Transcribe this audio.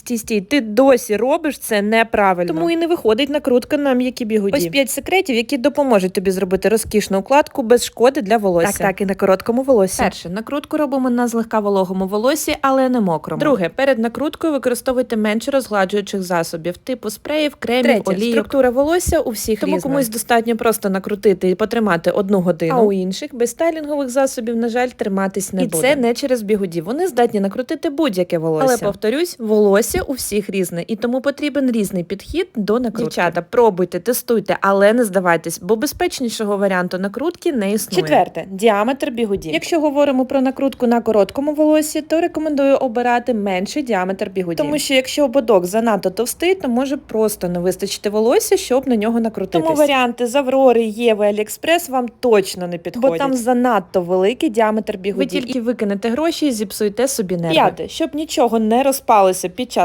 Стій, стій, ти досі робиш це неправильно. Тому і не виходить накрутка на м'які бігуді. Ось п'ять секретів, які допоможуть тобі зробити розкішну укладку без шкоди для волосся. Так, так, і на короткому волосі. Перше, накрутку робимо на злегка вологому волосі, але не мокрому. Друге, перед накруткою використовуйте менше розгладжуючих засобів, типу спреїв, кремів, Третє, олійок. Структура волосся у всіх Тому різна. комусь достатньо просто накрутити і потримати одну годину. А у інших без стайлінгових засобів, на жаль, триматись не І буде. це не через бігуді. Вони здатні накрутити будь-яке волосся. Але повторюсь, волосся у всіх різне, і тому потрібен різний підхід до накрутки. Дівчата, пробуйте, тестуйте, але не здавайтесь, бо безпечнішого варіанту накрутки не існує. Четверте діаметр бігуді. Якщо говоримо про накрутку на короткому волосі, то рекомендую обирати менший діаметр бігуді. Тому що якщо ободок занадто товстий, то може просто не вистачити волосся, щоб на нього накрутитись. Тому варіанти з Аврори, Єви, Аліекспрес вам точно не підходять. Бо там занадто великий діаметр бігуді. Ви тільки викинете гроші і зіпсуєте собі нерви. П'яте, щоб нічого не розпалося під час